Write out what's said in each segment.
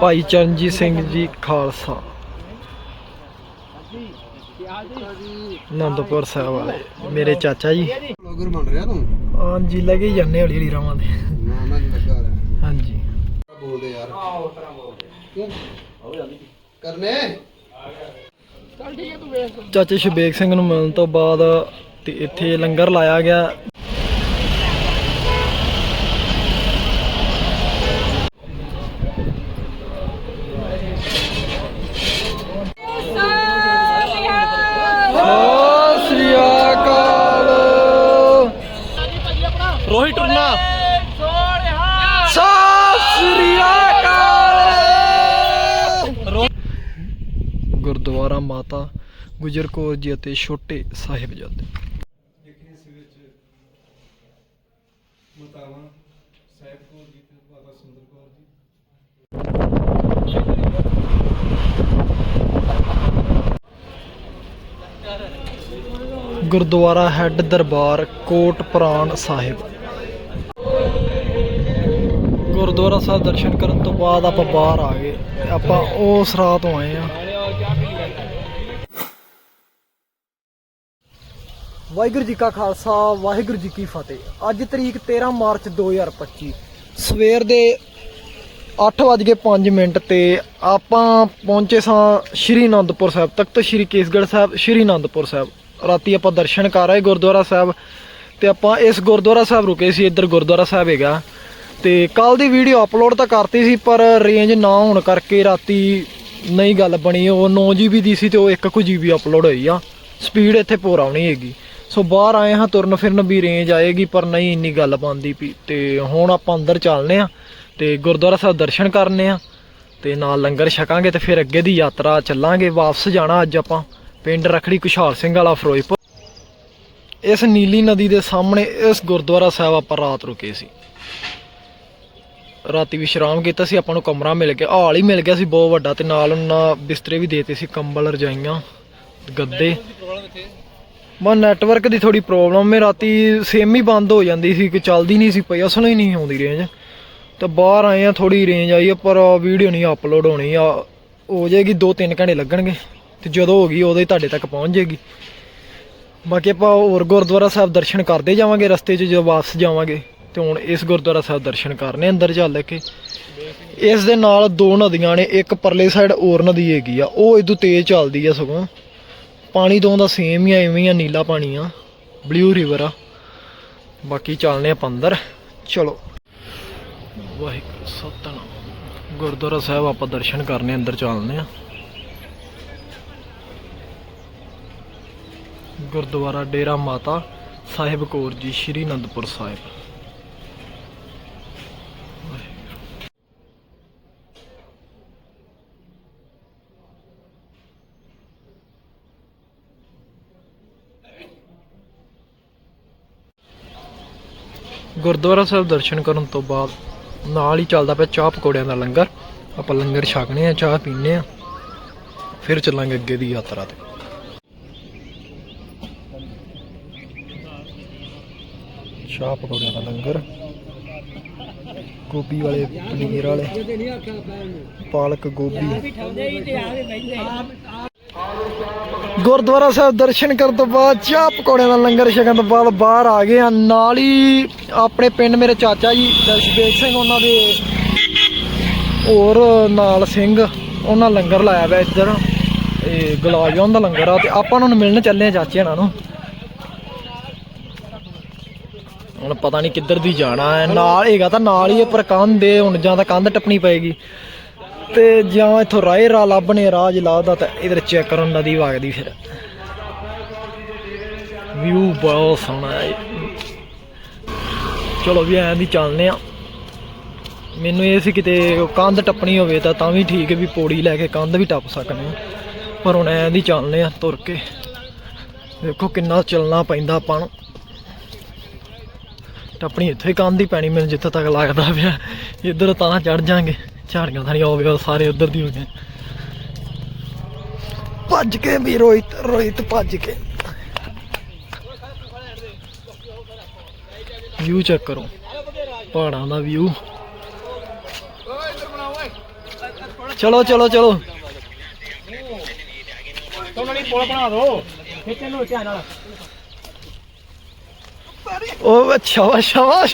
ਭਾਈ ਚਰਨਜੀਤ ਸਿੰਘ ਜੀ ਖਾਲਸਾ। ਆਨੰਦਪੁਰ ਸਾਹਿਬ ਵਾਲੇ ਮੇਰੇ ਚਾਚਾ ਜੀ। ਬਲੌਗਰ ਬਣ ਰਿਹਾ ਤੂੰ? ਹਾਂਜੀ ਲੱਗੇ ਜਾਂਦੇ ਹੌਲੀ ਹੌਲੀ ਰਾਵਾਂ ਦੇ ਨਾ ਨਾ ਲੱਗਾ ਰਿਹਾ। ਹਾਂਜੀ। ਬੋਲਦੇ ਯਾਰ। ਕਿਉਂ ਕਰਨੇ? ਚਾਚੇ ਸ਼ਬੇਕ ਸਿੰਘ ਨੂੰ ਮਿਲਣ ਤੋਂ ਬਾਅਦ ਤੇ ਇੱਥੇ ਲੰਗਰ ਲਾਇਆ ਗਿਆ। ਗੁਜਰ ਕੌਰ ਜੀ ਅਤੇ ਛੋਟੇ ਸਾਹਿਬਜ਼ਾਦੇ ਦੇਖੇ ਇਸ ਵਿੱਚ ਮਤਾਵਾਂ ਸਾਹਿਬ ਕੌਰ ਜੀ ਤੇ ਮਾਤਾ ਸੁੰਦਰ ਕੌਰ ਜੀ। ਗੁਰਦੁਆਰਾ ਹੈੱਡ ਦਰਬਾਰ ਕੋਟ ਪ੍ਰਾਨ ਸਾਹਿਬ। ਗੁਰਦੁਆਰਾ ਸਾਹਿਬ ਦਰਸ਼ਨ ਕਰਨ ਤੋਂ ਬਾਅਦ ਆਪਾਂ ਬਾਹਰ ਆ ਗਏ। ਆਪਾਂ ਉਸ ਰਾਹ ਤੋਂ ਆਏ ਆ ਵਾਹਿਗੁਰੂ ਜੀ ਕਾ ਖਾਲਸਾ, ਵਾਹਿਗੁਰੂ ਜੀ ਕੀ ਫਤਿਹ। ਅੱਜ ਤਰੀਕ 13 ਮਾਰਚ 2025 ਸਵੇਰ ਦੇ 8:05 ਮਿੰਟ ਤੇ ਆਪਾਂ ਪਹੁੰਚੇ ਸਾਂ ਸ਼੍ਰੀ ਅਨੰਦਪੁਰ ਸਾਹਿਬ ਤਖਤ ਸ਼੍ਰੀ ਕੇਸਗੜ੍ਹ ਸਾਹਿਬ, ਸ਼੍ਰੀ ਅਨੰਦਪੁਰ ਸਾਹਿਬ। ਰਾਤੀ ਆਪਾਂ ਦਰਸ਼ਨ ਕਰ ਆਏ ਗੁਰਦੁਆਰਾ ਸਾਹਿਬ ਤੇ ਆਪਾਂ ਇਸ ਗੁਰਦੁਆਰਾ ਸਾਹਿਬ ਰੁਕੇ ਸੀ, ਇੱਧਰ ਗੁਰਦੁਆਰਾ ਸਾਹਿਬ ਹੈਗਾ। ਤੇ ਕੱਲ ਦੀ ਵੀਡੀਓ ਅਪਲੋਡ ਤਾਂ ਕਰਤੀ ਸੀ, ਪਰ ਰੇਂਜ ਨਾ ਹੋਣ ਕਰਕੇ ਰਾਤੀ ਨਹੀਂ ਗੱਲ ਬਣੀ। ਉਹ 9 GB ਦੀ ਸੀ ਤੇ ਉਹ 1 ਕੁ GB ਅਪਲੋਡ ਹੋਈ ਆ। ਸਪੀਡ ਇੱਥੇ ਪੂਰਾ ਨਹੀਂ ਹੈਗੀ। ਸੋ ਬਾਹਰ ਆਏ ਹਾਂ, ਤੁਰਨ ਫਿਰਨ ਵੀ ਰੇਂਜ ਆਏਗੀ, ਪਰ ਨਹੀਂ, ਇੰਨੀ ਗੱਲ ਬਣਦੀ ਪਈ ਤੇ ਹੁਣ ਆਪਾਂ ਅੰਦਰ ਚੱਲਨੇ ਆ ਤੇ ਗੁਰਦੁਆਰਾ ਸਾਹਿਬ ਦਰਸ਼ਨ ਕਰਨੇ ਆ ਤੇ ਨਾਲ ਲੰਗਰ ਛਕਾਂਗੇ ਤੇ ਫਿਰ ਅੱਗੇ ਦੀ ਯਾਤਰਾ ਚੱਲਾਂਗੇ। ਵਾਪਸ ਜਾਣਾ ਅੱਜ ਆਪਾਂ ਪਿੰਡ ਰਖੜੀ ਕੁਸ਼ਾਲ ਸਿੰਘ ਵਾਲਾ ਫਿਰੋਜ਼ਪੁਰ। ਇਸ ਨੀਲੀ ਨਦੀ ਦੇ ਸਾਹਮਣੇ ਇਸ ਗੁਰਦੁਆਰਾ ਸਾਹਿਬ ਆਪਾਂ ਰਾਤ ਰੁਕੇ ਸੀ। ਰਾਤੀ ਵਿਸ਼ਰਾਮ ਕੀਤਾ ਸੀ, ਆਪਾਂ ਨੂੰ ਕਮਰਾ ਮਿਲ ਗਿਆ, ਹਾਲ ਹੀ ਮਿਲ ਗਿਆ ਸੀ, ਬਹੁਤ ਵੱਡਾ ਤੇ ਨਾਲ ਉਹਨਾਂ ਬਿਸਤਰੇ ਵੀ ਦੇਤੇ ਸੀ, ਕੰਬਲ, ਰਜਾਈਆਂ, ਗੱਦੇ। ਮੈਂ ਨੈਟਵਰਕ ਦੀ ਥੋੜੀ ਪ੍ਰੋਬਲਮ ਹੈ ਰਾਤੀ ਸੇਮ ਹੀ ਬੰਦ ਹੋ ਜਾਂਦੀ ਸੀ, ਕਿ ਚੱਲਦੀ ਨਹੀਂ ਸੀ ਪਈ, ਅਸਲ ਹੀ ਨਹੀਂ ਆਉਂਦੀ ਰੇਂਜ ਤਾਂ ਬਾਹਰ ਆਏ ਆ ਥੋੜੀ ਰੇਂਜ ਆਈ ਆ, ਪਰ ਵੀਡੀਓ ਨਹੀਂ ਅਪਲੋਡ ਹੋਣੀ ਆ। ਹੋ ਜਾਏਗੀ 2-3 ਘੰਟੇ ਲੱਗਣਗੇ, ਤੇ ਜਦੋਂ ਹੋ ਗਈ, ਉਦੋਂ ਹੀ ਤੁਹਾਡੇ ਤੱਕ ਪਹੁੰਚ ਜਾਏਗੀ। ਬਾਕੀ ਆਪਾਂ ਹੋਰ ਗੁਰਦੁਆਰਾ ਸਾਹਿਬ ਦਰਸ਼ਨ ਕਰਦੇ ਜਾਵਾਂਗੇ ਰਸਤੇ 'ਚ, ਜਦੋਂ ਵਾਪਸ ਜਾਵਾਂਗੇ, ਤੇ ਹੁਣ ਇਸ ਗੁਰਦੁਆਰਾ ਸਾਹਿਬ ਦਰਸ਼ਨ ਕਰਨੇ ਅੰਦਰ ਚੱਲ ਕੇ। ਇਸ ਦੇ ਨਾਲ ਦੋ ਨਦੀਆਂ ਨੇ, ਇੱਕ ਪਰਲੇ ਸਾਈਡ ਹੋਰ ਨਦੀ ਹੈਗੀ ਆ, ਉਹ ਇਦੋਂ ਤੇਜ਼ ਚੱਲਦੀ ਆ ਸਗੋਂ। ਪਾਣੀ ਤੋਂ ਦਾ ਸੇਮ ਹੀ ਆ ਐਵੇਂ ਹੀ ਆ, ਨੀਲਾ ਪਾਣੀ ਆ। ਬਲੂ ਰਿਵਰ ਆ। ਬਾਕੀ ਚੱਲਨੇ ਆਪਾਂ ਅੰਦਰ। ਚਲੋ। ਵਾਹਿਗੁਰੂ, ਸਤਨਾਮ। ਗੁਰਦੁਆਰਾ ਸਾਹਿਬ ਆਪਾਂ ਦਰਸ਼ਨ ਕਰਨੇ, ਅੰਦਰ ਚੱਲਨੇ ਆ। ਗੁਰਦੁਆਰਾ ਡੇਰਾ ਮਾਤਾ ਸਾਹਿਬ ਕੌਰ ਜੀ, ਸ਼੍ਰੀ ਅਨੰਦਪੁਰ ਸਾਹਿਬ। ਗੁਰਦੁਆਰਾ ਸਾਹਿਬ ਦਰਸ਼ਨ ਕਰਨ ਤੋਂ ਬਾਅਦ ਨਾਲ ਹੀ ਚੱਲਦਾ ਪਿਆ ਚਾਹ ਪਕੌੜਿਆਂ ਦਾ ਲੰਗਰ। ਆਪਾਂ ਲੰਗਰ ਛਕਣੇ ਆ, ਚਾਹ ਪੀਣੇ ਆ। ਫਿਰ ਚੱਲਾਂਗੇ ਅੱਗੇ ਦੀ ਯਾਤਰਾ ਤੇ। ਚਾਹ ਪਕੌੜਿਆਂ ਦਾ ਲੰਗਰ। ਗੋਭੀ ਵਾਲੇ, ਪਨੀਰ ਵਾਲੇ। ਪਾਲਕ, ਗੋਭੀ। ਗੁਰਦੁਆਰਾ ਸਾਹਿਬ ਦਰਸ਼ਨ ਕਰਨ ਤੋਂ ਬਾਅਦ ਚਾਹ ਪਕੌੜਿਆਂ ਦਾ ਲੰਗਰ ਛਕਣ ਤੋਂ ਬਾਅਦ ਬਾਹਰ ਆ ਗਏ ਆ। ਨਾਲ ਹੀ ਆਪਣੇ ਪਿੰਡ ਮੇਰੇ ਚਾਚਾ ਜੀ ਦਰਸ਼ਵੇਕ ਸਿੰਘ ਉਹਨਾਂ ਦੇ ਹੋਰ ਨਾਲ ਸਿੰਘ ਉਹਨਾਂ ਲੰਗਰ ਲਾਇਆ ਵਾ ਇੱਧਰ। ਇਹ ਗੁਲਾਬ ਦਾ ਲੰਗਰ ਆ ਤੇ ਆਪਾਂ ਉਹਨਾਂ ਨੂੰ ਮਿਲਣ ਚੱਲੇ ਆ ਚਾਚੇ ਹਣਾ ਨੂੰ। ਹੁਣ ਪਤਾ ਨਹੀਂ ਕਿੱਧਰ ਦੀ ਜਾਣਾ ਹੈ ਨਾਲ ਹੈਗਾ ਤਾਂ ਨਾਲ ਹੀ ਹੈ, ਪਰ ਕੰਧ ਦੇ ਹੁਣ ਜਾਂ ਤਾਂ ਕੰਧ ਟੱਪਣੀ ਪਏਗੀ। ਤੇ ਜਾਂ ਇੱਥੋਂ ਰਾਏ ਰਾ ਲੱਭਣੇ ਰਾਜ ਲਾਦਾ ਤਾਂ ਇਧਰ ਚੈੱਕ ਕਰਨ ਨਦੀ ਵਗਦੀ ਫਿਰ। ਵਿਊ ਬਹੁਤ ਸੋਹਣਾ ਹੈ। ਚਲੋ ਵੀ ਐਂ ਦੀ ਚੱਲਨੇ ਆ ਮੈਨੂੰ ਇਹ ਸੀ ਕਿਤੇ ਕੰਧ ਟੱਪਣੀ ਹੋਵੇ ਤਾਂ ਤਾਂ ਵੀ ਠੀਕ ਹੈ ਵੀ ਪੌੜੀ ਲੈ ਕੇ ਕੰਧ ਵੀ ਟੱਪ ਸਕਨੇ ਆ ਪਰ ਹੁਣ ਐਂ ਦੀ ਚੱਲਨੇ ਆ ਤੁਰ ਕੇ। ਦੇਖੋ ਕਿੰਨਾ ਚੱਲਣਾ ਪੈਂਦਾ ਆਪਾਂ ਨੂੰ। ਟੱਪਣੀ ਇੱਥੇ ਹੀ ਕੰਧ ਹੀ ਪੈਣੀ ਮੈਨੂੰ ਜਿੱਥੇ ਤੱਕ ਲੱਗਦਾ ਪਿਆ। ਇੱਧਰ ਤਾਂ ਚੜ ਜਾਾਂਗੇ। ਝਾੜੀਆਂ ਥਾਣੀਆਂ ਹੋ ਗਏ ਸਾਰੇ ਉੱਧਰ ਦੀ ਹੋ ਗਏ ਭੱਜ ਕੇ ਵੀ ਰੋਹਿਤ ਰੋਹਿਤ ਭੱਜ ਕੇ। ਵਿਊ ਚੈੱਕ ਕਰੋ। ਪਹਾੜਾਂ ਦਾ ਵਿਊ ਚਲੋ ਚਲੋ ਚਲੋ। ਉਹਨਾਂ ਲਈ ਪੁਲ ਬਣਾ ਦਿਓ ਖਿੱਚਣ ਨੂੰ ਧਿਆਨ ਨਾਲ ਉਹ ਸ਼ਾਵਾ ਸ਼ਾਵਾ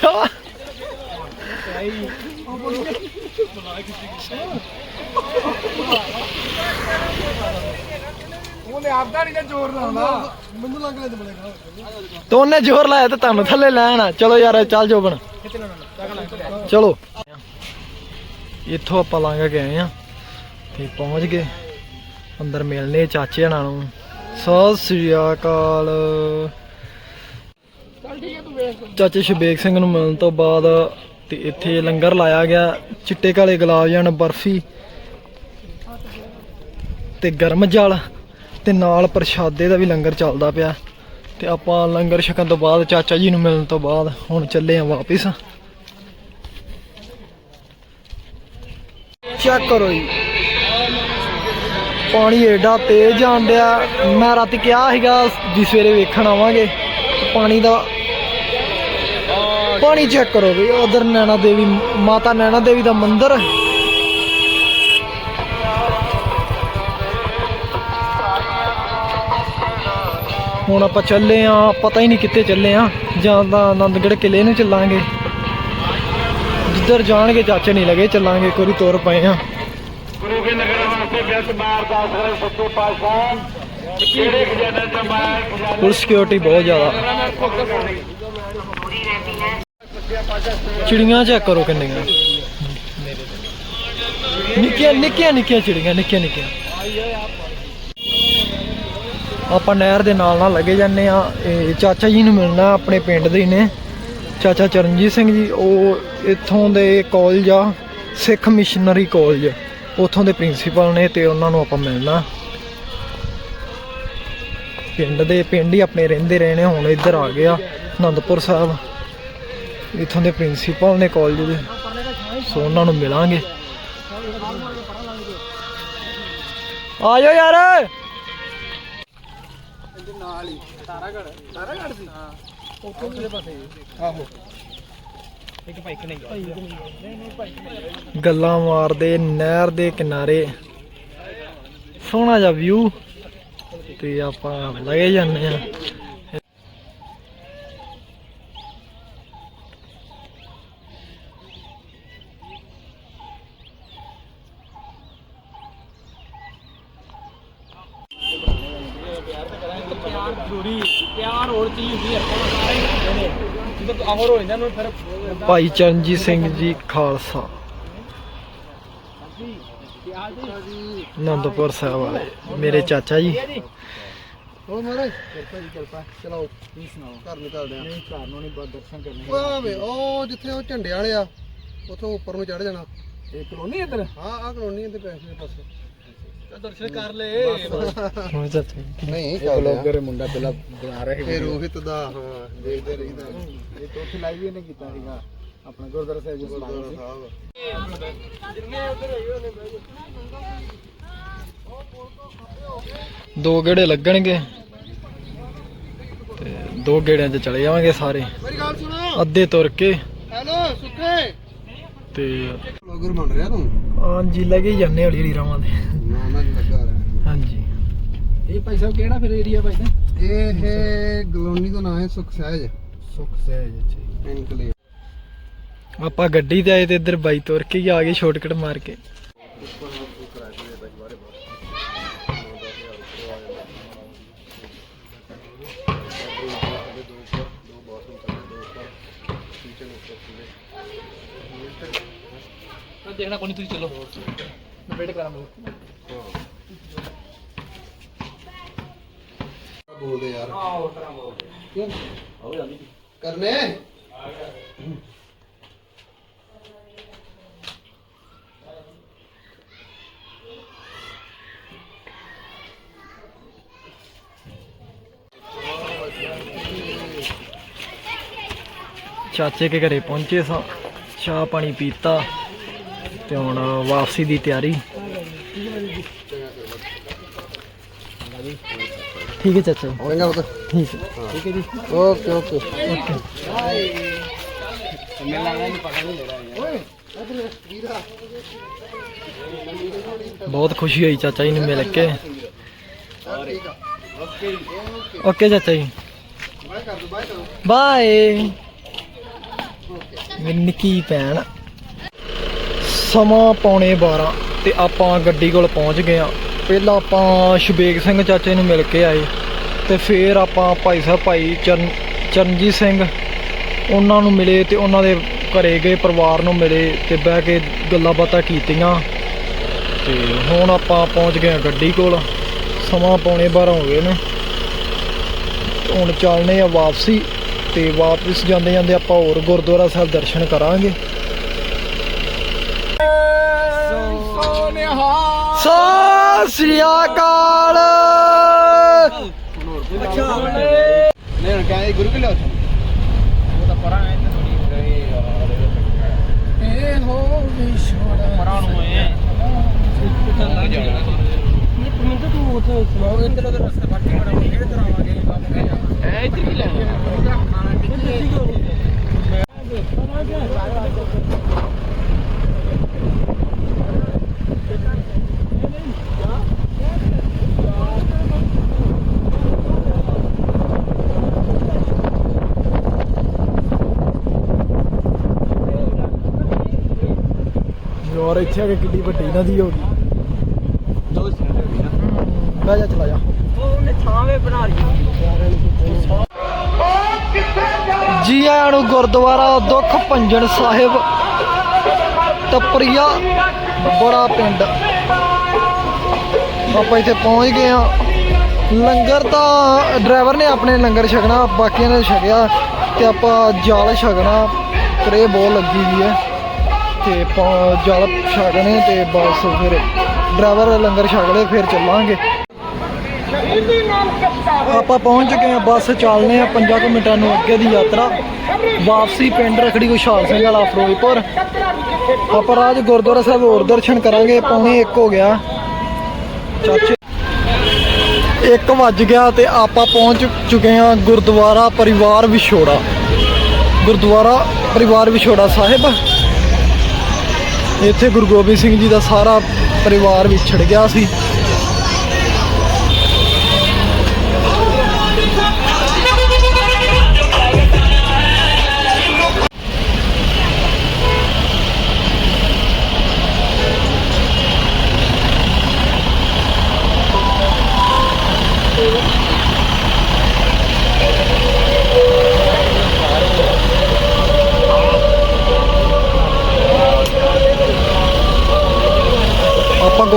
ਸ਼ਾਵਾ ਉਹਨੇ ਆਪਦਾ ਨਹੀਂ ਤੇ ਜ਼ੋਰ ਲਾਉਂਦਾ ਮੈਨੂੰ ਲੱਗ ਰਿਹਾ ਤੇ ਬੜੇਗਾ ਤੇ ਉਹਨੇ ਜ਼ੋਰ ਲਾਇਆ ਤੇ ਤੁਹਾਨੂੰ ਥੱਲੇ ਲੈਣਾ ਚਲੋ ਯਾਰ ਚੱਲ ਜੋ ਬਣ ਚਲੋ। ਇੱਥੋਂ ਆਪਾਂ ਲੰਘ ਕੇ ਆਏ ਆ ਤੇ ਪਹੁੰਚ ਗਏ। ਅੰਦਰ ਮਿਲਨੇ ਚਾਚੇ ਹਣਾ ਨੂੰ। ਸਤਿ ਸ੍ਰੀ ਅਕਾਲ। ਚਾਚੇ ਸ਼ਬੇਕ ਸਿੰਘ ਨੂੰ ਮਿਲਣ ਤੋਂ ਬਾਅਦ ਤੇ ਇੱਥੇ ਲੰਗਰ ਲਾਇਆ ਗਿਆ। ਚਿੱਟੇ ਕਾਲੇ ਗੁਲਾਬ ਜਾਨ ਬਰਫੀ ਤੇ ਗਰਮ ਜਲ। ਤੇ ਨਾਲ ਪ੍ਰਸ਼ਾਦੇ ਦਾ ਵੀ ਲੰਗਰ ਚੱਲਦਾ ਪਿਆ। ਤੇ ਆਪਾਂ ਲੰਗਰ ਛਕਣ ਤੋਂ ਬਾਅਦ ਚਾਚਾ ਜੀ ਨੂੰ ਮਿਲਣ ਤੋਂ ਬਾਅਦ ਹੁਣ ਚੱਲੇ ਆ ਵਾਪਿਸ। ਚੈੱਕ ਕਰੋ ਜੀ। ਪਾਣੀ ਏਡਾ ਤੇਜ਼ ਆਣ ਡਿਆ। ਮੈਂ ਰਾਤੀ ਕਿਹਾ ਸੀਗਾ ਜੀ ਸਵੇਰੇ ਵੇਖਣ ਆਵਾਂਗੇ। ਪਾਣੀ ਦਾ ਪਾਣੀ ਚੈੱਕ ਕਰੋ ਵੀ ਉਧਰ ਨੈਣਾ ਦੇਵੀ ਮਾਤਾ ਨੈਣਾ ਦੇਵੀ ਦਾ ਮੰਦਿਰ ਹੁਣ ਆਪਾਂ ਚੱਲੇ ਆ ਪਤਾ ਹੀ ਨਹੀਂ ਕਿੱਥੇ ਚੱਲੇ ਆ ਜਾਂ ਤਾਂ ਆਨੰਦਗੜ੍ਹ ਕਿਲੇ ਨੂੰ ਚੱਲਾਂਗੇ। ਜਿੱਧਰ ਜਾਣਗੇ ਚਾਚੇ ਨਹੀਂ ਲਗੇ ਚੱਲਾਂਗੇ ਇੱਕ ਵਾਰੀ ਤੁਰ ਪਏ ਆ। ਗੁਰੂ ਕੇ ਨਗਰ ਵਾਸਤੇ ਬਿਆਸ ਮਾਰ ਦਾਸ ਕਰੇ ਸੱਚੇ ਪਾਤਸ਼ਾਹ। ਕਿਹੜੇ ਖਜ਼ਾਨੇ ਚ ਮਾਰ ਖਜ਼ਾਨੇ ਫੁੱਲ ਸਿਕਿਉਰਿਟੀ ਬਹੁਤ ਜ਼ਿਆਦਾ। ਚਿੜੀਆਂ ਚੈੱਕ ਕਰੋ ਕਿੰਨੀਆਂ। ਨਿੱਕੀਆਂ ਨਿੱਕੀਆਂ ਨਿੱਕੀਆਂ ਚਿੜੀਆਂ ਨਿੱਕੀਆਂ ਨਿੱਕੀਆਂ। ਆਪਾਂ ਨਹਿਰ ਦੇ ਨਾਲ ਨਾਲ ਲੱਗੇ ਜਾਂਦੇ ਆ ਇਹ ਚਾਚਾ ਜੀ ਨੂੰ ਮਿਲਣਾ ਆਪਣੇ ਪਿੰਡ ਦੇ ਨੇ। ਚਾਚਾ ਚਰਨਜੀਤ ਸਿੰਘ ਜੀ, ਉਹ ਇੱਥੋਂ ਦੇ ਕਾਲਜ ਆ, ਸਿੱਖ ਮਿਸ਼ਨਰੀ ਕਾਲਜ ਉੱਥੋਂ ਦੇ ਪ੍ਰਿੰਸੀਪਲ ਨੇ ਤੇ ਉਹਨਾਂ ਨੂੰ ਆਪਾਂ ਮਿਲਣਾ। ਪਿੰਡ ਦੇ, ਪਿੰਡ ਹੀ ਆਪਣੇ ਰਹਿੰਦੇ ਰਹੇ ਨੇ ਹੁਣ ਇੱਧਰ ਆ ਗਿਆ ਆਨੰਦਪੁਰ ਸਾਹਿਬ। ਇੱਥੋਂ ਦੇ ਪ੍ਰਿੰਸੀਪਲ ਨੇ ਕਾਲਜ ਦੇ। ਸੋ ਉਹਨਾਂ ਨੂੰ ਮਿਲਾਂਗੇ। ਇੱਕ ਭਾਈ ਨਹੀਂ ਗੱਲਾਂ ਮਾਰਦੇ ਨਹਿਰ ਦੇ ਕਿਨਾਰੇ। ਸੋਹਣਾ ਜਿਹਾ ਵਿਊ ਤੇ ਆਪਾਂ ਲਗੇ ਜਾਂਦੇ ਆ ਪਿਆਰ ਜ਼ਰੂਰੀ ਪਿਆਰ ਹੋਰ ਚੀਜ਼ ਹੁੰਦੀ ਹੈ ਸਾਰੇ ਹੀ ਹੁੰਦੇ ਨੇ ਜਦੋਂ ਅਮਰ ਹੋ ਜਾਂਦਾ ਨੂੰ ਫਿਰ ਭਾਈ ਚਰਨਜੀਤ ਸਿੰਘ ਜੀ ਖਾਲਸਾ। ਆਨੰਦਪੁਰ ਸਾਹਿਬ ਵਾਲੇ ਮੇਰੇ ਚਾਚਾ ਜੀ। ਹੋਰ ਮਹਾਰਾਜ ਕਿਰਪਾ ਜੀ ਕਿਰਪਾ। ਚਲੋ ਕੀ ਸੁਣਾਓ। ਘਰ ਨੂੰ ਚੱਲਦੇ ਆ। ਨਹੀਂ ਘਰ ਨੂੰ ਨਹੀਂ ਬਸ ਦਰਸ਼ਨ ਕਰਨੇ ਓਏ ਆਵੇ ਉਹ ਜਿੱਥੇ ਉਹ ਝੰਡੇ ਵਾਲੇ ਆ ਉਥੋਂ ਉੱਪਰ ਨੂੰ ਚੜ ਜਾਣਾ। ਇਹ ਕਲੋਨੀ ਇੱਧਰ? ਹਾਂ ਆ ਕਲੋਨੀ ਦੇ ਪੈਸੇ ਦੇ ਪਾਸੇ। ਦਰਸ਼ਨ ਕਰ ਲੈ ਹੋਰ ਚਾਚਾ ਜੀ। ਨਹੀਂ ਚੱਲਦੇ ਆ ਮੁੰਡਾ ਪਹਿਲਾਂ ਬਣਾ ਰਹੇ ਫੇਰ ਰੋਹਿਤ ਦਾ ਹਾਂ ਦੇਖਦੇ ਰਹੀਦਾ। ਇਹ ਤੋਂ ਉੱਥੇ ਲਾਈਵ ਇਹਨੇ ਕੀਤਾ ਸੀਗਾ। ਆਪਣਾ ਗੁਰਦੁਆਰਾ ਸਾਹਿਬ ਜੀ ਗੁਰਦੁਆਰਾ ਸਾਹਿਬ ਦੋ ਗੇੜੇ ਲੱਗਣਗੇ। ਤੇ ਦੋ ਗੇੜਿਆਂ 'ਚ ਚਲੇ ਜਾਵਾਂਗੇ ਸਾਰੇ। ਮੇਰੀ ਗੱਲ ਸੁਣੋ। ਅੱਧੇ ਤੁਰ ਕੇ। ਹੈਲੋ ਸੁੱਖੇ। ਤੇ ਬਲੌਗਰ ਬਣ ਰਿਹਾ ਤੂੰ? ਹਾਂਜੀ ਲੱਗੇ ਜਾਂਦੇ ਹੌਲੀ ਹੌਲੀ ਰਾਵਾਂ ਦੇ ਨਾ ਨਾ ਲੱਗਾ ਰਿਹਾ। ਹਾਂਜੀ। ਇਹ ਭਾਈ ਸਾਹਿਬ ਕਿਹੜਾ ਫਿਰ ਏਰੀਆ ਭਾਈ ਦਾ ਇਹ ਗਲੋਨੀ ਦਾ ਨਾਮ ਹੈ ਸੁਖ ਸਹਿਜ। ਸੁਖ ਸਹਿਜ ਅੱਛਾ ਇਨਕਲੇਵ ਆਪਾਂ ਗੱਡੀ ਤੇ ਆਏ ਤੇ ਇੱਧਰ ਬਾਈ ਤੁਰ ਕੇ ਹੀ ਆ ਗਏ ਸ਼ਾਰਟਕਟ ਮਾਰ ਕੇ। ਦੇਖਣਾ ਕੋਈ ਨਹੀਂ ਤੁਸੀਂ ਚਲੋ। ਮੈਂ ਵੇਟ ਕਰਾਂ ਮੈਂ ਬੋਲਦੇ ਯਾਰ। ਹਾਂ ਉਹ ਤਰ੍ਹਾਂ ਬੋਲਦੇ। ਕਿਉਂ? ਹੋ ਜਾਂਦੀ। ਕਰਨੇ? ਚਾਚੇ ਕੇ ਘਰੇ ਪਹੁੰਚੇ ਸਾਂ। ਚਾਹ ਪਾਣੀ ਪੀਤਾ। ਤੇ ਹੁਣ ਵਾਪਸੀ ਦੀ ਤਿਆਰੀ। ਠੀਕ ਹੈ ਚਾਚਾ। ਹੋਏਗਾ ਉਹ ਠੀਕ ਹੈ। ਠੀਕ ਹੈ ਜੀ। Okay okay. ਓਕੇ ਬਹੁਤ ਖੁਸ਼ੀ ਹੋਈ ਚਾਚਾ ਜੀ ਨੂੰ ਮਿਲ ਕੇ। ਓਕੇ ਚਾਚਾ ਜੀ। ਬਾਏ ਕਰ ਦੋ ਬਾਏ ਕਰੋ ਬਾਏ। ਮੇਰੀ ਨਿੱਕੀ ਭੈਣ। ਸਮਾਂ ਪੌਣੇ 12 ਤੇ ਆਪਾਂ ਗੱਡੀ ਕੋਲ ਪਹੁੰਚ ਗਏ ਆ ਪਹਿਲਾਂ ਆਪਾਂ ਸ਼ਬੇਗ ਸਿੰਘ ਚਾਚੇ ਨੂੰ ਮਿਲ ਕੇ ਆਏ ਤੇ ਫਿਰ ਆਪਾਂ ਭਾਈ ਸਾਹਿਬ ਭਾਈ ਚਰਨ, ਚਰਨਜੀਤ ਸਿੰਘ ਉਹਨਾਂ ਨੂੰ ਮਿਲੇ ਤੇ ਉਹਨਾਂ ਦੇ ਘਰੇ ਗਏ, ਪਰਿਵਾਰ ਨੂੰ ਮਿਲੇ ਤੇ ਬਹਿ ਕੇ ਗੱਲਾਂ ਬਾਤਾਂ ਕੀਤੀਆਂ। ਤੇ ਹੁਣ ਆਪਾਂ ਪਹੁੰਚ ਗਏ ਆ ਗੱਡੀ ਕੋਲ। ਸਮਾਂ ਪੌਣੇ 12 ਹੋ ਗਏ ਨੇ। ਹੁਣ ਚੱਲਨੇ ਆ ਵਾਪਸੀ ਤੇ ਵਾਪਸ ਜਾਂਦੇ ਜਾਂਦੇ ਆਪਾਂ ਹੋਰ ਗੁਰਦੁਆਰਾ ਸਾਹਿਬ ਦਰਸ਼ਨ ਕਰਾਂਗੇ। ਸਤਿ ਸ੍ਰੀ ਅਕਾਲ। ਨਹੀਂ ਹੁਣ ਕਹਿੰਦੇ ਗੁਰੂ ਕੀ ਉਹ ਤਾਂ ਪਰਾਂ ਐ ਤੇ ਹੋ ਵਿਸ਼ਵੜਾ ਪਰਾਂ ਨੂੰ ਐ ਇੱਧਰ ਉਧਰ ਰਸਤੇ ਬਾਕੀ ਕਰਾਂਗੇ ਕਿਹੜੇ ਤਰ੍ਹਾਂ ਆਵਾਂਗੇ ਕੰਮ ਕਹਿ। ਜਾਣਾ ਐ ਇੱਧਰ ਕੀ ਲੈਣਾ ਯਾਰ ਇੱਥੇ ਆ ਕੇ ਕਿੱਡੀ ਵੱਡੀ ਨਦੀ ਹੋ ਗਈ। ਦੋ ਸਿਰ ਨਾ ਬਹਿ ਜਾ ਚਲਾ ਜਾ। ਉਹਨੇ ਥਾਵੇਂ ਬਣਾ ਲਈ। ਜੀ ਆਇਆਂ ਨੂੰ ਗੁਰਦੁਆਰਾ ਦੁੱਖ ਭੰਜਨ ਸਾਹਿਬ ਟੱਪਰੀਆ ਬੜਾ ਪਿੰਡ। ਆਪਾਂ ਇੱਥੇ ਪਹੁੰਚ ਗਏ ਆ ਲੰਗਰ ਤਾਂ ਡਰਾਈਵਰ ਨੇ ਆਪਣੇ ਲੰਗਰ ਛਕਣਾ ਬਾਕੀਆਂ ਨੇ ਛਕਿਆ ਤੇ ਆਪਾਂ ਜਾਲ ਛਕਣਾ ਤਰੇ ਬਹੁਤ ਲੱਗੀ ਵੀ ਹੈ। ਤੇ ਆਪਾਂ ਜਾਲ ਛਕਣੇ ਤੇ ਬਸ ਫਿਰ ਡਰਾਈਵਰ ਲੰਗਰ ਛਕ ਲੈ ਫਿਰ ਚੱਲਾਂਗੇ। ਆਪਾਂ ਪਹੁੰਚ ਚੁੱਕੇ ਆ ਬੱਸ ਚੱਲਨੇ ਆ 5 ਮਿੰਟਾਂ ਨੂੰ ਅੱਗੇ ਦੀ ਯਾਤਰਾ। ਵਾਪਸੀ ਪਿੰਡ ਰਖੜੀ ਖੁਸ਼ਹਾਲ ਸਿੰਘ ਵਾਲਾ ਫਿਰੋਜ਼ਪੁਰ। ਆਪਾਂ ਰਾਜ ਗੁਰਦੁਆਰਾ ਸਾਹਿਬ ਹੋਰ ਦਰਸ਼ਨ ਕਰਾਂਗੇ, ਪੌਣੇ 1 ਹੋ ਗਿਆ। ਚਾਚੇ 1 ਵੱਜ ਗਿਆ ਤੇ ਆਪਾਂ ਪਹੁੰਚ ਚੁੱਕੇ ਆ ਗੁਰਦੁਆਰਾ ਪਰਿਵਾਰ ਵਿਛੋੜਾ। ਗੁਰਦੁਆਰਾ ਪਰਿਵਾਰ ਵਿਛੋੜਾ ਸਾਹਿਬ। ਇੱਥੇ ਗੁਰੂ ਗੋਬਿੰਦ ਸਿੰਘ ਜੀ ਦਾ ਸਾਰਾ ਪਰਿਵਾਰ ਵਿਛੜ ਗਿਆ ਸੀ।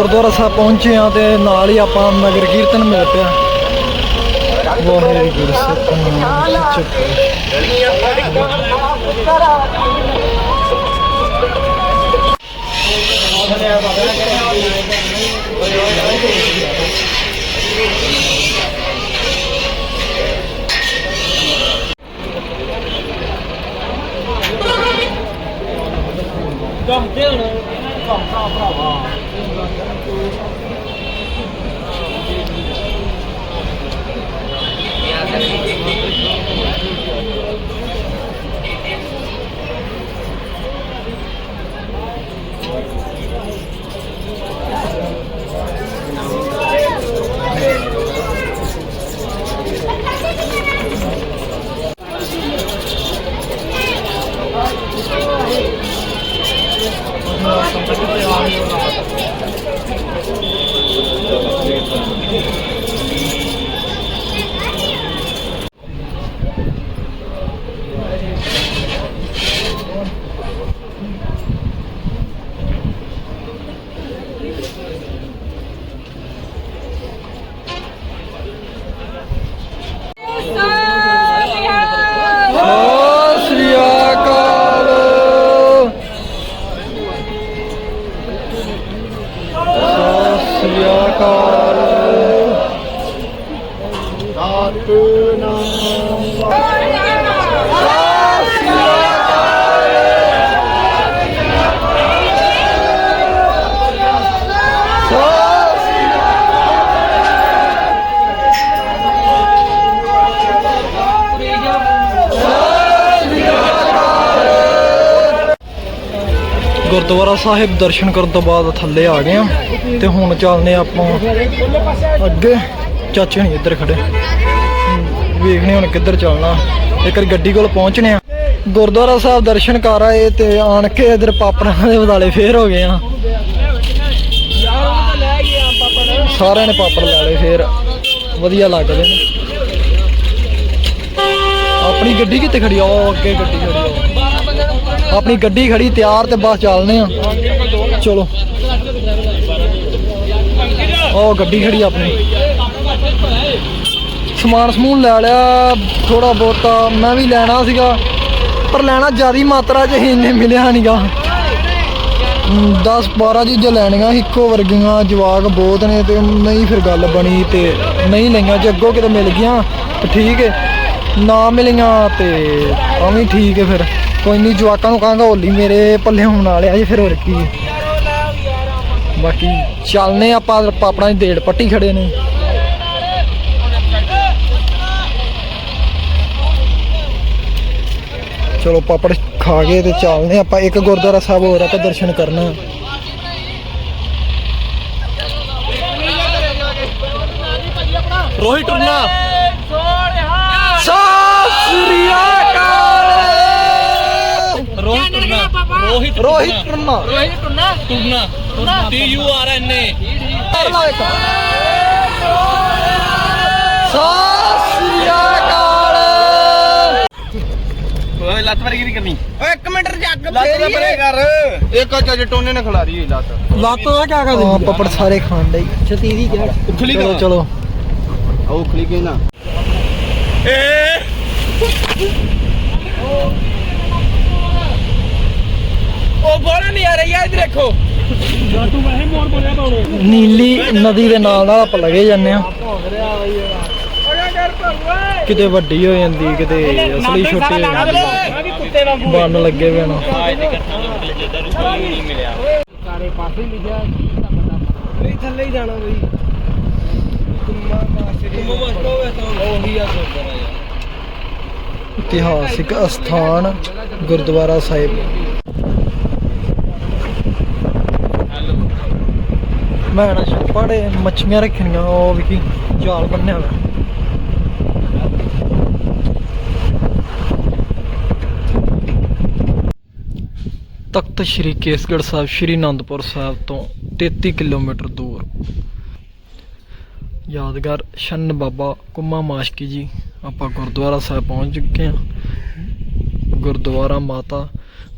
ਗੁਰਦੁਆਰਾ ਸਾਹਿਬ ਪਹੁੰਚੇ ਆ ਤੇ ਨਾਲ ਹੀ ਆਪਾਂ ਨਗਰ ਕੀਰਤਨ ਮਿਲ ਪਿਆ। ਵਾਹਿਗੁਰੂ ਸਤਨਾਮ ਸੱਚੇ ਕੰਮ ਤੇ ਹੁਣ Yeah, that's ਕੰਮ ਭਰਾ ਭਰਾਵਾ ਸਤਿ ਗੁਰਦੁਆਰਾ ਸਾਹਿਬ ਦਰਸ਼ਨ ਕਰਨ ਤੋਂ ਬਾਅਦ ਥੱਲੇ ਆ ਗਏ ਆ ਤੇ ਹੁਣ ਚੱਲਨੇ ਆਪਾਂ ਅੱਗੇ। ਚਾਚੇ ਨਹੀਂ ਇੱਧਰ ਖੜੇ। ਹਮ, ਹੁਣ ਕਿੱਧਰ ਚੱਲਣਾ। ਇੱਕ ਵਾਰੀ ਗੱਡੀ ਕੋਲ ਪਹੁੰਚਣੇ ਆ ਗੁਰਦੁਆਰਾ ਸਾਹਿਬ ਦਰਸ਼ਨ ਕਰ ਆਏ ਤੇ ਆਣ ਕੇ ਇਧਰ ਪਾਪੜਾਂ ਦੇ ਵਧਾਲੇ ਫੇਰ ਹੋ ਗਏ ਆ ਸਾਰਿਆਂ ਨੇ ਪਾਪੜ ਲੈ ਲਏ ਫੇਰ। ਵਧੀਆ ਲੱਗਦੇ ਨੇ। ਆਪਣੀ ਗੱਡੀ ਕਿੱਥੇ ਖੜੀ ਆ? ਉਹ ਅੱਗੇ ਗੱਡੀ ਖੜੀ। ਆਪਣੀ ਗੱਡੀ ਖੜੀ, ਤਿਆਰ ਤੇ ਬਸ ਚੱਲਨੇ ਆ। ਚਲੋ। ਉਹ ਗੱਡੀ ਖੜੀ ਆਪਣੀ। ਸਮਾਨ ਸਮੂਨ ਲੈ ਲਿਆ ਥੋੜਾ ਬਹੁਤਾ ਮੈਂ ਵੀ ਲੈਣਾ ਸੀਗਾ, ਪਰ ਲੈਣਾ ਜ਼ਿਆਦੀ ਮਾਤਰਾ 'ਚ ਹੀ ਇੰਨੇ ਮਿਲਿਆ ਨਹੀਂਗਾ 10 12 ਚੀਜ਼ਾਂ ਲੈਣੀਆਂ, ਇੱਕੋ ਵਰਗੀਆਂ ਜਵਾਕ ਬਹੁਤ ਨੇ ਤੇ ਨਹੀਂ ਫਿਰ ਗੱਲ ਬਣੀ ਤੇ ਨਹੀਂ ਲਈਆਂ, ਜੇ ਅੱਗੋਂ ਕਿਤੇ ਮਿਲ ਗਈਆਂ, ਤੇ ਠੀਕ ਹੈ ਨਾ ਮਿਲੀਆਂ ਤੇ ਤਾਂ ਠੀਕ ਹੈ ਫਿਰ। ਕੋਈ ਨਹੀਂ ਜਵਾਕਾਂ ਨੂੰ ਕਹਾਂਗਾ ਹੋਲੀ ਮੇਰੇ ਪੱਲੇ ਹੋਣ ਵਾਲੇ ਜੀ, ਫਿਰ ਹੋਰ ਕੀ। ਬਾਕੀ ਚੱਲਨੇ ਆਪਾਂ ਪਾਪੜਾਂ ਦੀ ਢੇੜ ਪੱਟੀ ਖੜੇ ਨੇ। ਚਲੋ ਪਾਪੜ ਖਾ ਕੇ ਤੇ ਚੱਲਨੇ ਆਪਾਂ, ਇੱਕ ਗੁਰਦੁਆਰਾ ਸਾਹਿਬ ਹੋਰ ਆਪਾਂ ਦਰਸ਼ਨ ਕਰਨਾ। Rohit Turna Rohit Turna Rohit Rohit Turna Turna T U R N A. ਓਏ ਲੱਤ ਵਰਗੀ ਨਹੀਂ ਕਰਨੀ? ਇੱਕ ਮਿੰਟ ਜੱਗ ਲੱਤ ਦਾ ਪਰੇ ਕਰ। ਇੱਕ ਅੱਜ ਟੋਨੇ ਨੇ ਖਿਲਾ ਰਹੀ ਲੱਤ। ਲੱਤ ਦਾ ਕੀ ਹਾਂ? ਪਾਪੜ ਸਾਰੇ ਖਾਣ ਦੇ ਛਤੀਰੀ ਕਿਹੜਾ? ਉਖਲੀ ਚਲੋ ਕਰ ਚਲੋ। ਆਉ ਖਲੀ ਗਈ ਨਾ। ਉਹ ਬੋਲ ਨਹੀਂ ਆ ਰਹੀ ਆ ਇਧਰ ਦੇਖੋ। ਤੂੰ ਵੈਸੇ ਮੋਰ ਬੋਲਿਆ ਪਾਉਣੇ ਨੀਲੀ ਨਦੀ ਦੇ ਨਾਲ ਨਾਲ ਆਪਾਂ ਲਗੇ ਜਾਂਦੇ ਆ ਕਿਤੇ ਵੱਡੀ ਹੋ ਜਾਂਦੀ ਕਿਤੇ ਅਸਲੀ ਛੋਟੀ ਹੋ ਜਾਂਦੀ। ਕੁੱਤੇ ਵਾਂਗੂ ਬੰਨ ਲੱਗੇ ਹੋਏ ਨੇ। ਆਜ ਦੇ ਇਕੱਠਾ ਨੂੰ ਮਿਲੇ ਜਿੱਦਾਂ ਰੁਪਏ ਨਹੀਂ ਮਿਲਿਆ ਸਾਰੇ ਪਾਸੇ ਲਿਖਿਆ ਕੀ ਦਾ ਪਤਾ ਨਹੀਂ ਥੱਲੇ ਹੀ ਜਾਣਾ ਬਈ। ਕੁੰਮਾ ਪਾਸੇ ਪਾਸੇ ਹੋਵੇ ਤਾਂ। ਉਹੀ ਆ ਸੋਚਦਾ ਯਾਰ। ਇਤਿਹਾਸਿਕ ਅਸਥਾਨ ਗੁਰਦੁਆਰਾ ਸਾਹਿਬ। ਮੈਂ ਨਾ ਪੜੇ, ਮੱਛੀਆਂ ਰੱਖਣੀਆਂ, ਉਹ ਵੀ ਜਾਲ ਬੰਨਿਆ ਹੋਇਆ। ਤਖਤ ਸ੍ਰੀ ਕੇਸਗੜ੍ਹ ਸਾਹਿਬ, ਸ੍ਰੀ ਅਨੰਦਪੁਰ ਸਾਹਿਬ ਤੋਂ 33 ਕਿਲੋਮੀਟਰ ਦੂਰ। ਯਾਦਗਾਰ ਸ਼ਨ ਬਾਬਾ ਕੁਮਾ ਮਾਸ਼ਕੀ ਜੀ ਆਪਾਂ ਗੁਰਦੁਆਰਾ ਸਾਹਿਬ ਪਹੁੰਚ ਚੁੱਕੇ ਹਾਂ। ਗੁਰਦੁਆਰਾ ਮਾਤਾ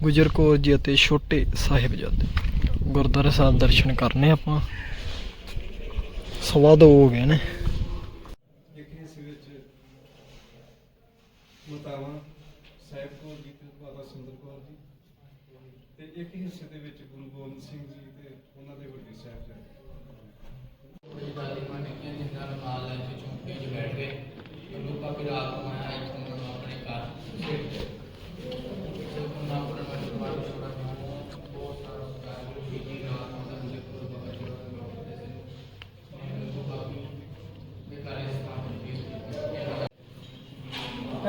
ਗੁਜਰ ਕੌਰ ਜੀ ਅਤੇ ਛੋਟੇ ਸਾਹਿਬਜ਼ਾਦੇ ਗੁਰਦੁਆਰਾ ਸਾਹਿਬ ਦਰਸ਼ਨ ਕਰਨੇ ਆਪਾਂ। ਸਵਾ ਦੋ ਹੋ ਗਏ ਨੇ। ਇੱਕ ਸਾਹਿਬ ਕੌਰ ਜੀ ਤੇ ਬਾਬਾ ਸੁੰਦਰ ਕੌਰ ਜੀ ਤੇ ਇੱਕ ਹਿੱਸੇ ਦੇ ਵਿੱਚ ਗੁਰੂ ਗੋਬਿੰਦ ਸਿੰਘ ਜੀ ਤੇ ਉਹਨਾਂ ਦੇ ਵੱਡੇ ਸਾਹਿਬਜ਼ਾਦੇ।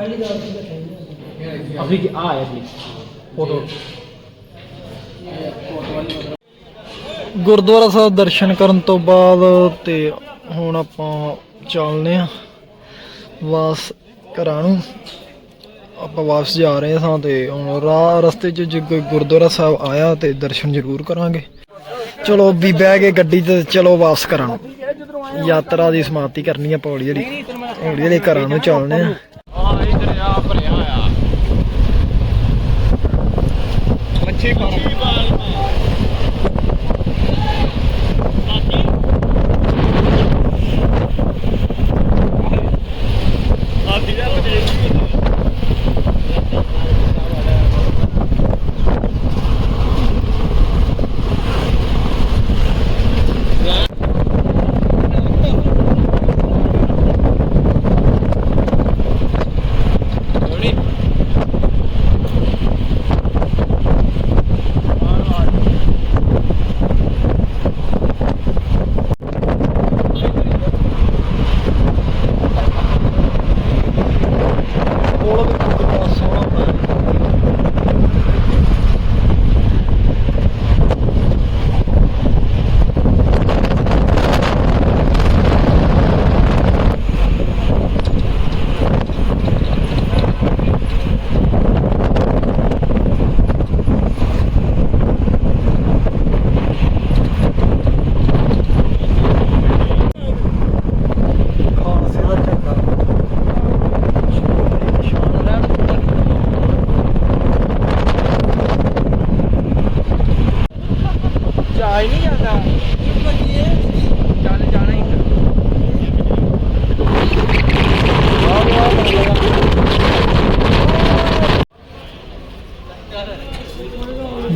ਪਹਿਲੀ ਗੱਲ ਤਾਂ ਗੁਰਦੁਆਰਾ ਸਾਹਿਬ ਦਰਸ਼ਨ ਕਰਨ ਤੋਂ ਬਾਅਦ ਤੇ ਹੁਣ ਆਪਾਂ ਚੱਲਨੇ ਆ ਵਾਪਸ ਘਰਾਂ ਨੂੰ ਆਪਾਂ ਵਾਪਸ ਜਾ ਰਹੇ ਹਾਂ ਤੇ। ਹੁਣ ਰਾਹ ਰਸਤੇ 'ਚ ਜੇ ਕੋਈ ਗੁਰਦੁਆਰਾ ਸਾਹਿਬ ਆਇਆ ਤੇ ਦਰਸ਼ਨ ਜ਼ਰੂਰ ਕਰਾਂਗੇ। ਚਲੋ ਵੀ ਬਹਿ ਕੇ ਗੱਡੀ ਤੇ ਚਲੋ ਵਾਪਸ ਘਰਾਂ ਨੂੰ ਯਾਤਰਾ ਦੀ ਸਮਾਪਤੀ ਕਰਨੀ ਆ ਪੌੜੀ ਜਿਹੜੀ ਹੌਲੀ ਹੌਲੀ ਘਰਾਂ ਨੂੰ ਚੱਲਨੇ ਆ positiva.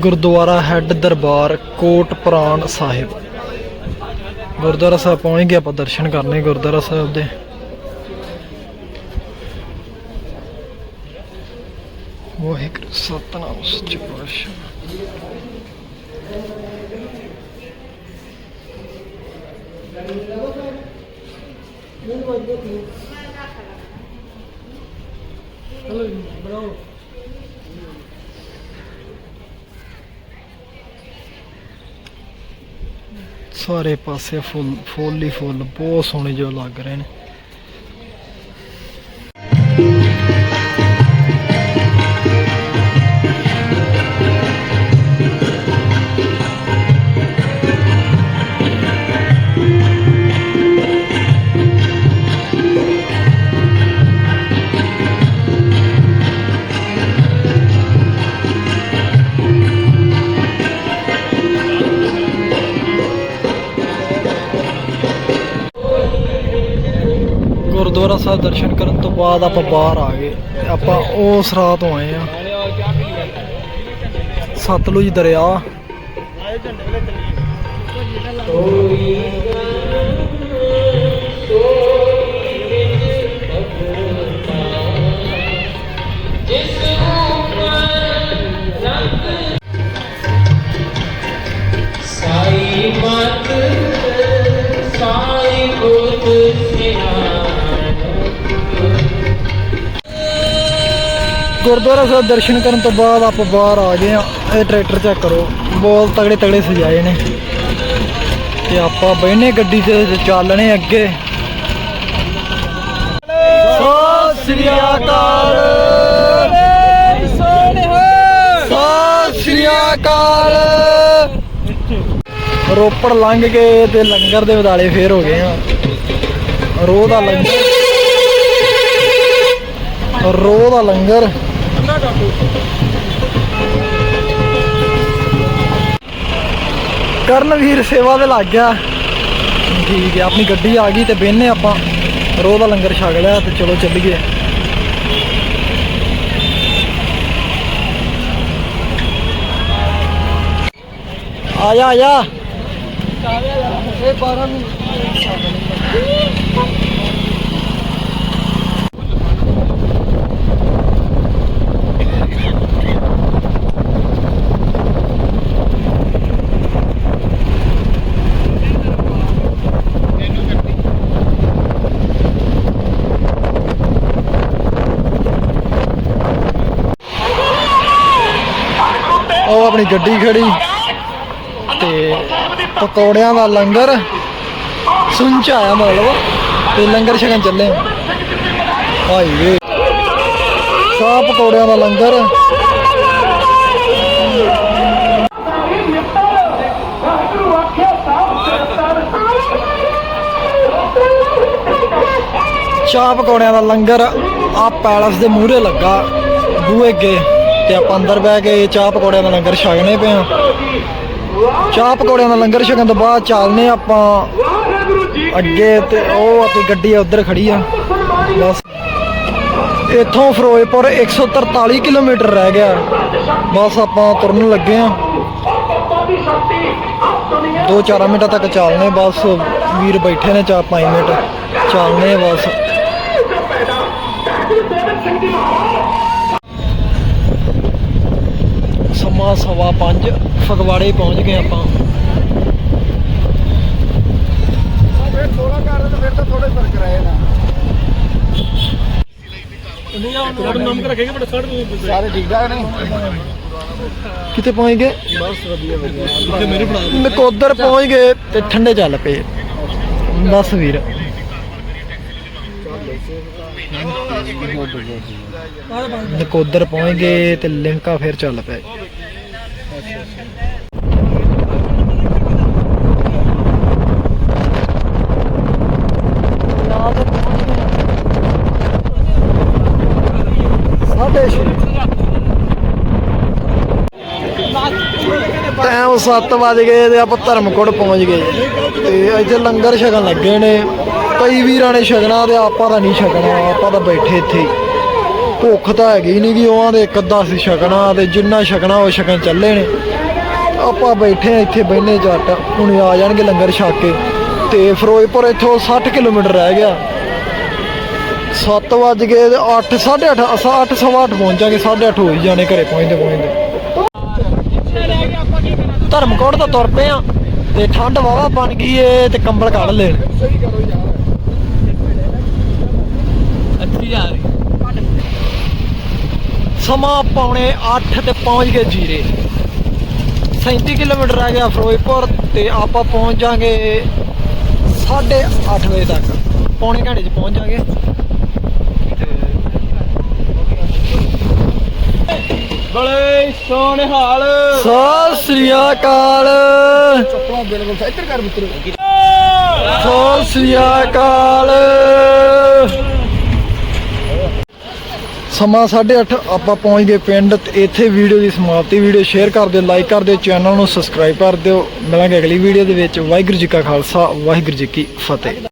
ਗੁਰਦੁਆਰਾ ਹੈੱਡ ਦਰਬਾਰ ਕੋਟ ਪ੍ਰਾਣ ਸਾਹਿਬ। ਗੁਰਦੁਆਰਾ ਸਾਹਿਬ ਪਹੁੰਚ ਗਏ, ਆਪਾਂ ਦਰਸ਼ਨ ਕਰਨੇ ਗੁਰਦੁਆਰਾ ਸਾਹਿਬ ਦੇ। ਵਾਹਿਗੁਰੂ, ਸਤਨਾਮ, ਸੱਚੇ ਪਾਤਸ਼ਾਹ। ਸਾਰੇ ਪਾਸੇ ਫੁੱਲ ਫੁੱਲ ਹੀ ਫੁੱਲ ਬਹੁਤ ਸੋਹਣੇ ਜਿਹਾ ਲੱਗ ਰਹੇ ਨੇ। ਗੁਰਦੁਆਰਾ ਸਾਹਿਬ ਦਰਸ਼ਨ ਕਰਨ ਤੋਂ ਬਾਅਦ ਆਪਾਂ ਬਾਹਰ ਆ ਗਏ ਆਪਾਂ ਉਸ ਰਾਹ ਤੋਂ ਆਏ ਆ। ਸਤਲੁਜ ਦਰਿਆ। ਗੁਰਦੁਆਰਾ ਸਾਹਿਬ ਦਰਸ਼ਨ ਕਰਨ ਤੋਂ ਬਾਅਦ ਆਪਾਂ ਬਾਹਰ ਆ ਗਏ ਆ ਇਹ ਟਰੈਕਟਰ ਚੈੱਕ ਕਰੋ। ਬਹੁਤ ਤਗੜੇ ਤਗੜੇ ਸਜਾਏ ਨੇ। ਤੇ ਆਪਾਂ ਬਹਿਨੇ ਗੱਡੀ ਤੇ ਤੇ ਚੱਲਣੇ ਅੱਗੇ। ਸਤਿ ਸ੍ਰੀ ਅਕਾਲ। ਸਤਿ ਸ੍ਰੀ ਅਕਾਲ। ਰੋਪੜ ਲੰਘ ਕੇ ਤੇ ਲੰਗਰ ਦੇ ਵਿਦਾਲੇ ਫੇਰ ਹੋ ਗਏ ਆ ਰੋਹ ਦਾ ਲੰਗਰ। ਰੋਹ ਦਾ ਲੰਗਰ। ਕਰਨਵੀਰ ਸੇਵਾ ਦੇ ਲੱਗ ਗਿਆ। ਠੀਕ ਹੈ ਆਪਣੀ ਗੱਡੀ ਆ ਗਈ ਤੇ ਬਹਿਨੇ ਆਪਾਂ। ਰੋਹ ਦਾ ਲੰਗਰ ਛਕ ਲਿਆ ਤੇ ਚਲੋ ਚੱਲੀਏ। ਆ ਜਾ ਆ ਜਾ। ਇਹ 12 ਨੂੰ ਆਪਣੀ ਗੱਡੀ ਖੜੀ ਤੇ ਪਕੌੜਿਆਂ ਦਾ ਲੰਗਰ ਸੁੰਚ ਆਇਆ ਮਤਲਬ, ਤੇ ਲੰਗਰ ਛਕਣ ਚੱਲੇ ਭਾਈ ਸ਼ਾਹ ਪਕੌੜਿਆਂ ਦਾ ਲੰਗਰ। ਚਾਹ ਪਕੌੜਿਆਂ ਦਾ ਲੰਗਰ ਆ ਪੈਲਸ ਦੇ ਮੂਹਰੇ ਲੱਗਾ, ਬੂਹੇ ਅੱਗੇ। ਤੇ ਆਪਾਂ ਅੰਦਰ ਬਹਿ ਕੇ ਚਾਹ ਪਕੌੜਿਆਂ ਦਾ ਲੰਗਰ ਛਕਣੇ ਪਏ ਆ ਚਾਹ ਪਕੌੜਿਆਂ ਦਾ ਲੰਗਰ ਛਕਣ ਤੋਂ ਬਾਅਦ ਚੱਲਨੇ ਆਪਾਂ ਅੱਗੇ ਤੇ ਉਹ ਆਪਣੀ ਗੱਡੀ ਉਧਰ ਖੜੀ ਆ। ਬਸ। ਇੱਥੋਂ ਫਿਰੋਜ਼ਪੁਰ 143 ਕਿਲੋਮੀਟਰ ਰਹਿ ਗਿਆ। ਬਸ ਆਪਾਂ ਤੁਰਨ ਲੱਗੇ ਆ ਦੋ 4 ਮਿੰਟਾਂ ਤੱਕ ਚੱਲਨੇ, ਬਸ ਵੀਰ ਬੈਠੇ ਨੇ 4-5 ਮਿੰਟ। ਚੱਲਨੇ ਬਸ। ਸਮਾਂ ਸਵਾ 5 ਫਗਵਾੜੇ ਪਹੁੰਚ ਗਏ ਆਪਾਂ। ਫਿਰ ਥੋੜਾ ਕਰ ਤੇ ਫਿਰ ਤਾਂ ਥੋੜੇ ਫ਼ਰਕ ਰਹੇ ਨਾ ਸਾਰੇ ਠੀਕ ਠਾਕ ਨੇ? ਕਿਤੇ ਪਹੁੰਚ ਗਏ? ਬਸ ਵਧੀਆ ਵਧੀਆ। ਨਕੋਦਰ ਪਹੁੰਚ ਗਏ ਤੇ ਠੰਡੇ ਚੱਲ ਪਏ। ਬਸ ਵੀਰ। ਨਕੋਦਰ ਪਹੁੰਚ ਗਏ ਤੇ ਲਿੰਕਾ ਫਿਰ ਚੱਲ ਪਏ। ਟਾਈਮ 7 ਵਜ ਗਏ ਤੇ ਆਪਾਂ ਧਰਮਕੋਟ ਪਹੁੰਚ ਗਏ ਤੇ ਇੱਥੇ ਲੰਗਰ ਛਕਣ ਲੱਗੇ ਨੇ, ਕਈ ਵੀਰਾਂ ਨੇ ਛਕਣਾ ਤੇ ਆਪਾਂ ਤਾਂ ਨਹੀਂ ਛਕਣਾ, ਆਪਾਂ ਤਾਂ ਬੈਠੇ ਇੱਥੇ ਹੀ। ਭੁੱਖ ਤਾਂ ਹੈਗੀ ਨਹੀਂ ਕਿ ਉਹਨਾਂ ਦੇ ਇੱਕ ਅੱਧਾ ਸੀ ਛਕਣਾ ਤੇ ਜਿੰਨਾ ਛਕਣਾ ਉਹ ਛਕਣ ਚੱਲੇ ਨੇ। ਆਪਾਂ ਬੈਠੇ ਆ, ਇੱਥੇ ਬਹਿਨੇ ਜੱਟ, ਹੁਣ ਆ ਜਾਣਗੇ ਲੰਗਰ ਛਕ ਕੇ। ਤੇ ਫਿਰੋਜ਼ਪੁਰ ਇੱਥੋਂ 60 ਕਿਲੋਮੀਟਰ ਰਹਿ ਗਿਆ। 7 ਵਜ ਗਏ 8 8:30 8 ਸਵਾ 8 ਪਹੁੰਚਾਂਗੇ 8:30 ਹੋ ਹੀ ਜਾਣੇ ਘਰੇ ਪਹੁੰਚਦੇ ਪਹੁੰਚਦੇ। ਧਰਮਕੋਟ ਤੋਂ ਤੁਰ ਪਏ ਆ ਤੇ ਠੰਡ ਵਾਵਾ ਬਣ ਗਈ ਏ ਤੇ ਕੰਬਲ ਕੱਢ ਲੈਣ ਅੱਛੀ ਆ ਰਹੀ। ਸਮਾਂ ਪੌਣੇ 8 ਤੇ ਪਹੁੰਚ ਗਏ ਜੀਰੇ। 37 ਕਿਲੋਮੀਟਰ ਰਹਿ ਗਿਆ ਫਿਰੋਜ਼ਪੁਰ ਤੇ ਆਪਾਂ ਪਹੁੰਚ ਜਾਾਂਗੇ 8:30 ਵਜੇ ਤੱਕ। ਪੌਣੇ ਘੰਟੇ 'ਚ ਪਹੁੰਚ ਜਾਾਂਗੇ ਬੜੇ ਸੋਹਣੇ ਹਾਲ। ਸਤਿ ਸ੍ਰੀ ਅਕਾਲ। ਚੱਪਲਾਂ ਬਿਲਕੁਲ ਇੱਧਰ ਕਰ ਮਿੱਤਰ। ਸਤਿ ਸ੍ਰੀ ਅਕਾਲ। ਸਮਾਂ 8:30 ਆਪਾਂ ਪਹੁੰਚ ਗਏ ਪਿੰਡ ਤੇ ਇੱਥੇ ਵੀਡੀਓ ਦੀ ਸਮਾਪਤੀ। ਵੀਡੀਓ ਸ਼ੇਅਰ ਕਰ ਦਿਓ, ਲਾਈਕ ਕਰ ਦਿਓ, ਚੈਨਲ ਨੂੰ ਸਬਸਕ੍ਰਾਈਬ ਕਰ ਦਿਓ। ਮਿਲਾਂਗੇ ਅਗਲੀ ਵੀਡੀਓ ਦੇ ਵਿੱਚ। ਵਾਹਿਗੁਰੂ ਜੀ ਕਾ ਖਾਲਸਾ, ਵਾਹਿਗੁਰੂ ਜੀ ਕੀ ਫਤਿਹ।